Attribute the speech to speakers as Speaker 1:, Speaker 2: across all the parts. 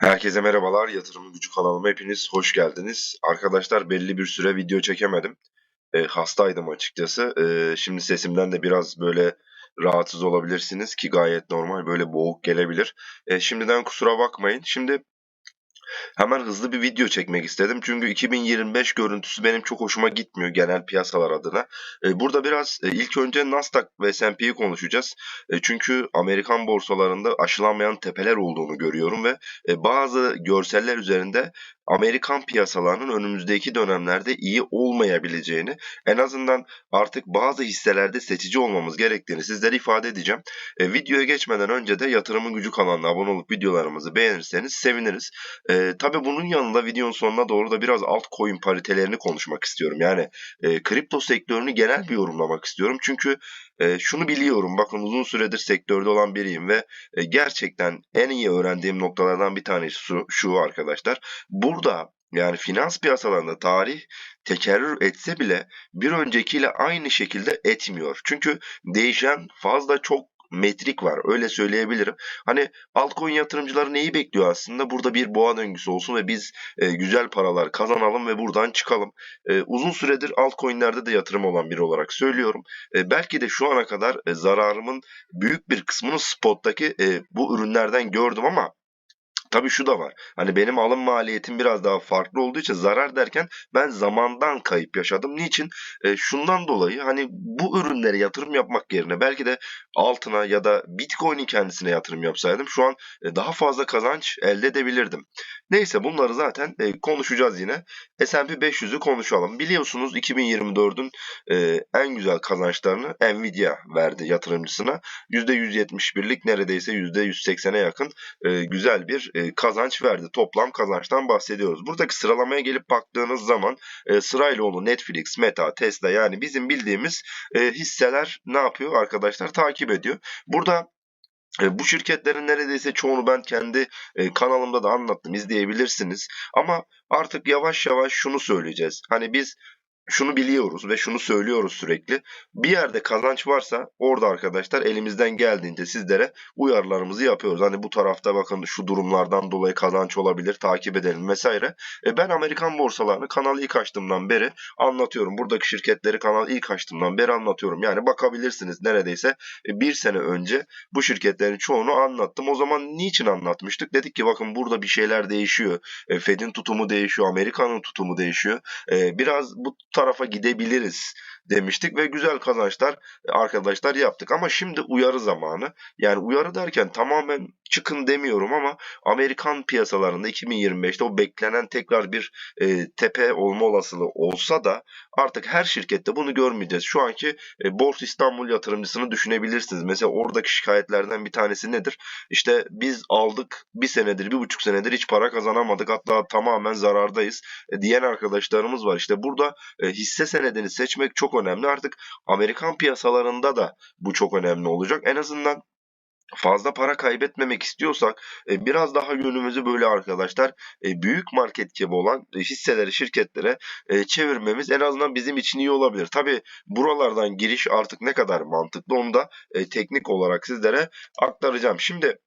Speaker 1: Herkese merhabalar. Yatırım Gücü kanalıma hepiniz hoş geldiniz. Arkadaşlar belli bir süre video çekemedim. E, hastaydım açıkçası. E, şimdi sesimden de biraz böyle rahatsız olabilirsiniz ki gayet normal. Böyle boğuk gelebilir. E, şimdiden kusura bakmayın. Şimdi Hemen hızlı bir video çekmek istedim. Çünkü 2025 görüntüsü benim çok hoşuma gitmiyor genel piyasalar adına. E, burada biraz e, ilk önce Nasdaq ve S&P'yi konuşacağız. E, çünkü Amerikan borsalarında aşılamayan tepeler olduğunu görüyorum ve bazı görseller üzerinde Amerikan piyasalarının önümüzdeki dönemlerde iyi olmayabileceğini, en azından artık bazı hisselerde seçici olmamız gerektiğini sizlere ifade edeceğim. E, videoya geçmeden önce de Yatırımın Gücü kanalına abone olup videolarımızı beğenirseniz seviniriz. E, Tabi bunun yanında videonun sonuna doğru da biraz altcoin paritelerini konuşmak istiyorum. Yani e, kripto sektörünü genel bir yorumlamak istiyorum. Çünkü e, şunu biliyorum bakın uzun süredir sektörde olan biriyim ve e, gerçekten en iyi öğrendiğim noktalardan bir tanesi şu, şu arkadaşlar. Burada yani finans piyasalarında tarih tekerrür etse bile bir öncekiyle aynı şekilde etmiyor. Çünkü değişen fazla çok metrik var. Öyle söyleyebilirim. Hani altcoin yatırımcıları neyi bekliyor aslında? Burada bir boğa döngüsü olsun ve biz e, güzel paralar kazanalım ve buradan çıkalım. E, uzun süredir altcoin'lerde de yatırım olan biri olarak söylüyorum. E, belki de şu ana kadar e, zararımın büyük bir kısmını spottaki e, bu ürünlerden gördüm ama Tabii şu da var. Hani benim alım maliyetim biraz daha farklı olduğu için zarar derken ben zamandan kayıp yaşadım. Niçin? E, şundan dolayı hani bu ürünlere yatırım yapmak yerine belki de altına ya da Bitcoin'in kendisine yatırım yapsaydım şu an e, daha fazla kazanç elde edebilirdim. Neyse bunları zaten e, konuşacağız yine. S&P 500'ü konuşalım. Biliyorsunuz 2024'ün e, en güzel kazançlarını Nvidia verdi yatırımcısına. %171'lik neredeyse %180'e yakın e, güzel bir e, kazanç verdi. Toplam kazançtan bahsediyoruz. Buradaki sıralamaya gelip baktığınız zaman e, sırayla onu Netflix, Meta, Tesla yani bizim bildiğimiz e, hisseler ne yapıyor arkadaşlar takip ediyor. Burada e, bu şirketlerin neredeyse çoğunu ben kendi e, kanalımda da anlattım izleyebilirsiniz. Ama artık yavaş yavaş şunu söyleyeceğiz. Hani biz şunu biliyoruz ve şunu söylüyoruz sürekli. Bir yerde kazanç varsa orada arkadaşlar elimizden geldiğince sizlere uyarılarımızı yapıyoruz. Hani bu tarafta bakın şu durumlardan dolayı kazanç olabilir takip edelim vesaire. E ben Amerikan borsalarını kanal ilk açtığımdan beri anlatıyorum. Buradaki şirketleri kanal ilk açtığımdan beri anlatıyorum. Yani bakabilirsiniz neredeyse e, bir sene önce bu şirketlerin çoğunu anlattım. O zaman niçin anlatmıştık? Dedik ki bakın burada bir şeyler değişiyor. E, Fed'in tutumu değişiyor. Amerika'nın tutumu değişiyor. E, biraz bu tarafa gidebiliriz demiştik ve güzel kazançlar e, arkadaşlar yaptık. Ama şimdi uyarı zamanı. Yani uyarı derken tamamen çıkın demiyorum ama Amerikan piyasalarında 2025'te o beklenen tekrar bir e, tepe olma olasılığı olsa da artık her şirkette bunu görmeyeceğiz. Şu anki e, Borsa İstanbul yatırımcısını düşünebilirsiniz. Mesela oradaki şikayetlerden bir tanesi nedir? İşte biz aldık bir senedir, bir buçuk senedir hiç para kazanamadık. Hatta tamamen zarardayız e, diyen arkadaşlarımız var. İşte burada e, hisse senedini seçmek çok önemli. Artık Amerikan piyasalarında da bu çok önemli olacak. En azından fazla para kaybetmemek istiyorsak e, biraz daha yönümüzü böyle arkadaşlar e, büyük market gibi olan e, hisseleri şirketlere e, çevirmemiz en azından bizim için iyi olabilir. Tabi buralardan giriş artık ne kadar mantıklı onu da e, teknik olarak sizlere aktaracağım. Şimdi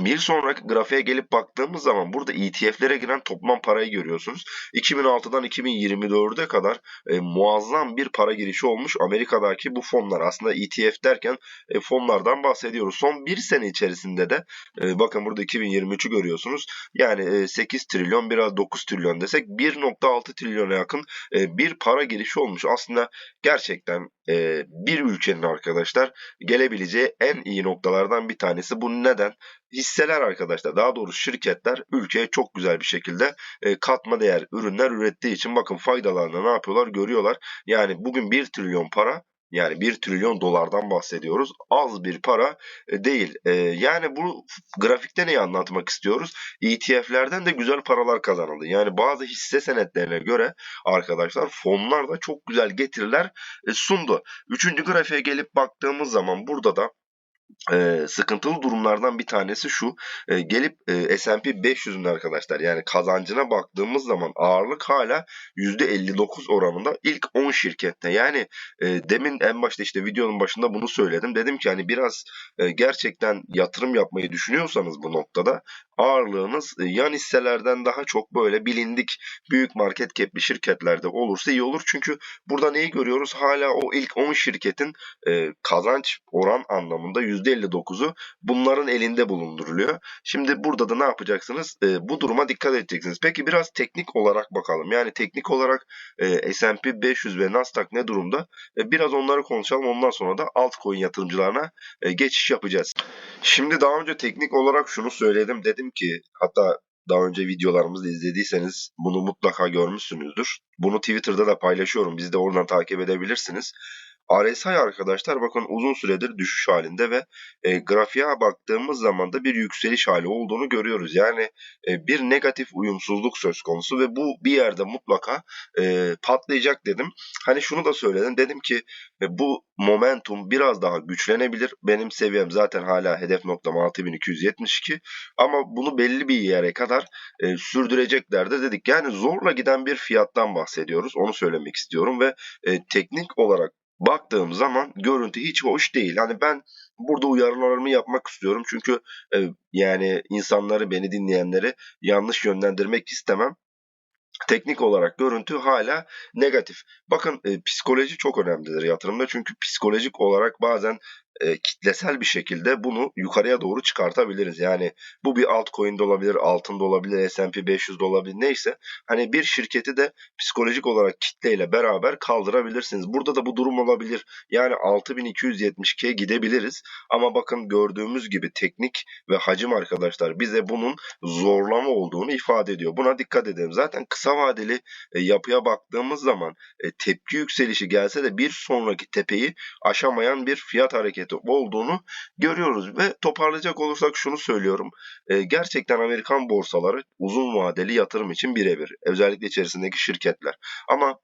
Speaker 1: bir sonraki grafiğe gelip baktığımız zaman burada ETF'lere giren toplam parayı görüyorsunuz. 2006'dan 2024'e kadar e, muazzam bir para girişi olmuş Amerika'daki bu fonlar. Aslında ETF derken e, fonlardan bahsediyoruz. Son bir sene içerisinde de e, bakın burada 2023'ü görüyorsunuz. Yani e, 8 trilyon biraz 9 trilyon desek 1.6 trilyona yakın e, bir para girişi olmuş. Aslında gerçekten e, bir ülkenin arkadaşlar gelebileceği en iyi noktalardan bir tanesi. Bu neden? Hisseler arkadaşlar daha doğrusu şirketler ülkeye çok güzel bir şekilde e, katma değer ürünler ürettiği için bakın faydalarını ne yapıyorlar görüyorlar. Yani bugün 1 trilyon para yani 1 trilyon dolardan bahsediyoruz. Az bir para e, değil. E, yani bu grafikte neyi anlatmak istiyoruz? ETF'lerden de güzel paralar kazanıldı. Yani bazı hisse senetlerine göre arkadaşlar fonlar da çok güzel getiriler e, sundu. Üçüncü grafiğe gelip baktığımız zaman burada da Eee, sıkıntılı durumlardan bir tanesi şu. eee, gelip eee, S&P 500'ün arkadaşlar yani kazancına baktığımız zaman ağırlık hala %59 oranında ilk 10 şirkette. Yani eee, demin en başta işte videonun başında bunu söyledim. Dedim ki hani biraz eee, gerçekten yatırım yapmayı düşünüyorsanız bu noktada ağırlığınız eee, yan hisselerden daha çok böyle bilindik büyük market cap'li şirketlerde olursa iyi olur. Çünkü burada neyi görüyoruz? Hala o ilk 10 şirketin eee, kazanç oran anlamında %59'u bunların elinde bulunduruluyor. Şimdi burada da ne yapacaksınız? Eee, bu duruma dikkat edeceksiniz. Peki biraz teknik olarak bakalım. Yani teknik olarak eee, S&P 500 ve Nasdaq ne durumda? E, biraz onları konuşalım. Ondan sonra da altcoin yatırımcılarına e, geçiş yapacağız. Şimdi daha önce teknik olarak şunu söyledim. Dedim ki hatta daha önce videolarımızı izlediyseniz bunu mutlaka görmüşsünüzdür. Bunu Twitter'da da paylaşıyorum. Bizi de oradan takip edebilirsiniz. RSI arkadaşlar bakın uzun süredir düşüş halinde ve e, grafiğe baktığımız zaman da bir yükseliş hali olduğunu görüyoruz. Yani e, bir negatif uyumsuzluk söz konusu ve bu bir yerde mutlaka e, patlayacak dedim. Hani şunu da söyledim. Dedim ki e, bu momentum biraz daha güçlenebilir. Benim seviyem zaten hala hedef noktam 6272 ama bunu belli bir yere kadar e, sürdürecekler de dedik. Yani zorla giden bir fiyattan bahsediyoruz. Onu söylemek istiyorum ve e, teknik olarak baktığım zaman görüntü hiç hoş değil. Hani ben burada uyarılarımı yapmak istiyorum. Çünkü e, yani insanları, beni dinleyenleri yanlış yönlendirmek istemem. Teknik olarak görüntü hala negatif. Bakın e, psikoloji çok önemlidir yatırımda. Çünkü psikolojik olarak bazen e, kitlesel bir şekilde bunu yukarıya doğru çıkartabiliriz. Yani bu bir altcoin de olabilir, altın da olabilir, S&P 500 de olabilir neyse. Hani bir şirketi de psikolojik olarak kitleyle beraber kaldırabilirsiniz. Burada da bu durum olabilir. Yani 6272'ye gidebiliriz. Ama bakın gördüğümüz gibi teknik ve hacim arkadaşlar bize bunun zorlama olduğunu ifade ediyor. Buna dikkat edelim. Zaten kısa vadeli e, yapıya baktığımız zaman e, tepki yükselişi gelse de bir sonraki tepeyi aşamayan bir fiyat hareketi olduğunu görüyoruz ve toparlayacak olursak şunu söylüyorum. E, gerçekten Amerikan borsaları uzun vadeli yatırım için birebir. Özellikle içerisindeki şirketler. Ama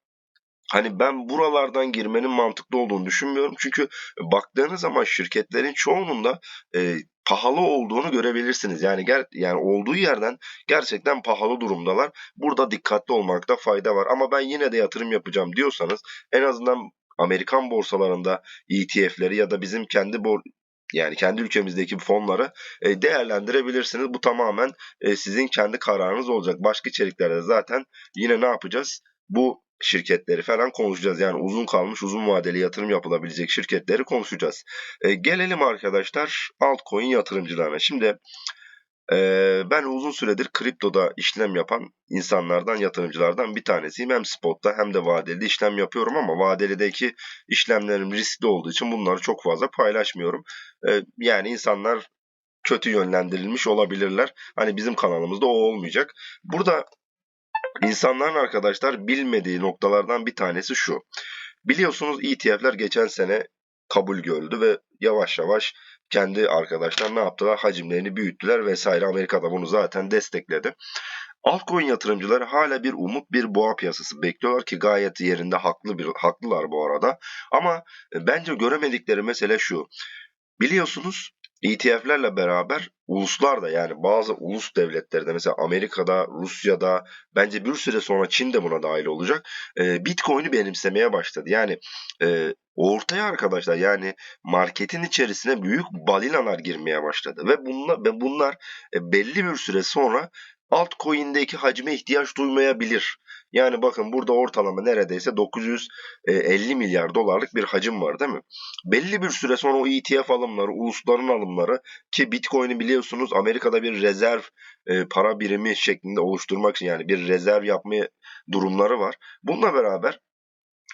Speaker 1: Hani ben buralardan girmenin mantıklı olduğunu düşünmüyorum. Çünkü baktığınız zaman şirketlerin çoğunun da e, pahalı olduğunu görebilirsiniz. Yani ger yani olduğu yerden gerçekten pahalı durumdalar. Burada dikkatli olmakta fayda var. Ama ben yine de yatırım yapacağım diyorsanız en azından Amerikan borsalarında ETF'leri ya da bizim kendi bor yani kendi ülkemizdeki fonları e, değerlendirebilirsiniz. Bu tamamen e, sizin kendi kararınız olacak. Başka içeriklerde zaten yine ne yapacağız? Bu şirketleri falan konuşacağız. Yani uzun kalmış, uzun vadeli yatırım yapılabilecek şirketleri konuşacağız. E, gelelim arkadaşlar altcoin yatırımcılarına. Şimdi ben uzun süredir kriptoda işlem yapan insanlardan, yatırımcılardan bir tanesiyim. Hem spotta hem de vadeli işlem yapıyorum ama vadelideki işlemlerim riskli olduğu için bunları çok fazla paylaşmıyorum. E, yani insanlar kötü yönlendirilmiş olabilirler. Hani bizim kanalımızda o olmayacak. Burada İnsanların arkadaşlar bilmediği noktalardan bir tanesi şu. Biliyorsunuz ETF'ler geçen sene kabul gördü ve yavaş yavaş kendi arkadaşlar ne yaptılar? Hacimlerini büyüttüler vesaire. Amerika'da bunu zaten destekledi. Altcoin yatırımcıları hala bir umut, bir boğa piyasası bekliyorlar ki gayet yerinde haklı bir haklılar bu arada. Ama bence göremedikleri mesele şu. Biliyorsunuz ETF'lerle beraber uluslar da yani bazı ulus devletlerde mesela Amerika'da, Rusya'da bence bir süre sonra Çin de buna dahil olacak. E, Bitcoin'i benimsemeye başladı. Yani e, ortaya arkadaşlar yani marketin içerisine büyük balinalar girmeye başladı ve bunlar, bunlar e, belli bir süre sonra altcoin'deki hacme ihtiyaç duymayabilir. Yani bakın burada ortalama neredeyse 950 milyar dolarlık bir hacim var değil mi? Belli bir süre sonra o ETF alımları, ulusların alımları ki Bitcoin'i biliyorsunuz Amerika'da bir rezerv e, para birimi şeklinde oluşturmak için yani bir rezerv yapma durumları var. Bununla beraber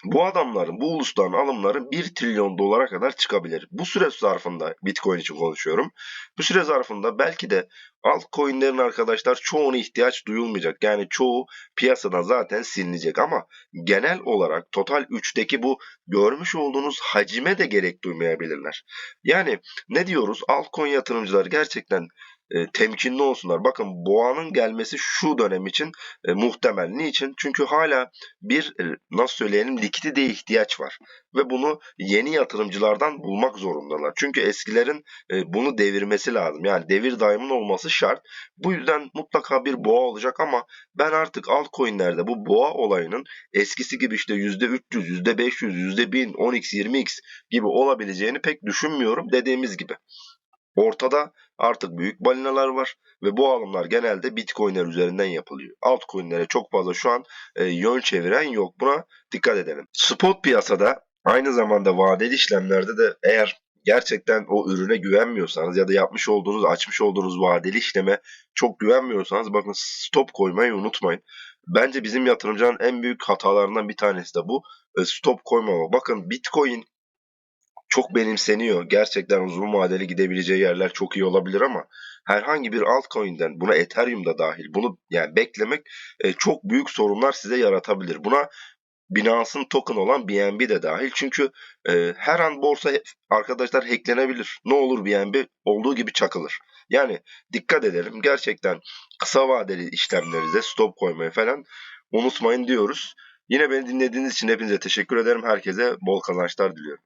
Speaker 1: bu adamların, bu ulusların alımları 1 trilyon dolara kadar çıkabilir. Bu süre zarfında Bitcoin için konuşuyorum. Bu süre zarfında belki de altcoin'lerin arkadaşlar çoğuna ihtiyaç duyulmayacak. Yani çoğu piyasadan zaten silinecek ama genel olarak total 3'teki bu görmüş olduğunuz hacime de gerek duymayabilirler. Yani ne diyoruz? Altcoin yatırımcılar gerçekten e, temkinli olsunlar. Bakın boğanın gelmesi şu dönem için e, muhtemel. Niçin? Çünkü hala bir e, nasıl söyleyelim likidite ihtiyaç var ve bunu yeni yatırımcılardan bulmak zorundalar. Çünkü eskilerin e, bunu devirmesi lazım. Yani devir daiminin olması şart. Bu yüzden mutlaka bir boğa olacak ama ben artık altcoin'lerde bu boğa olayının eskisi gibi işte %300, %500, %1000, 10x, 20x gibi olabileceğini pek düşünmüyorum. Dediğimiz gibi ortada artık büyük balinalar var ve bu alımlar genelde Bitcoin'ler üzerinden yapılıyor. Altcoin'lere çok fazla şu an e, yön çeviren yok. Buna dikkat edelim. Spot piyasada aynı zamanda vadeli işlemlerde de eğer gerçekten o ürüne güvenmiyorsanız ya da yapmış olduğunuz, açmış olduğunuz vadeli işleme çok güvenmiyorsanız bakın stop koymayı unutmayın. Bence bizim yatırımcının en büyük hatalarından bir tanesi de bu. E, Stop koymama. Bakın Bitcoin çok benimseniyor. Gerçekten uzun vadeli gidebileceği yerler çok iyi olabilir ama herhangi bir altcoin'den buna Ethereum da dahil bunu yani beklemek e, çok büyük sorunlar size yaratabilir. Buna Binance'ın token olan BNB de dahil. Çünkü e, her an borsa arkadaşlar hacklenebilir. Ne olur BNB olduğu gibi çakılır. Yani dikkat edelim. Gerçekten kısa vadeli işlemlerinize stop koymayı falan unutmayın diyoruz. Yine beni dinlediğiniz için hepinize teşekkür ederim. Herkese bol kazançlar diliyorum.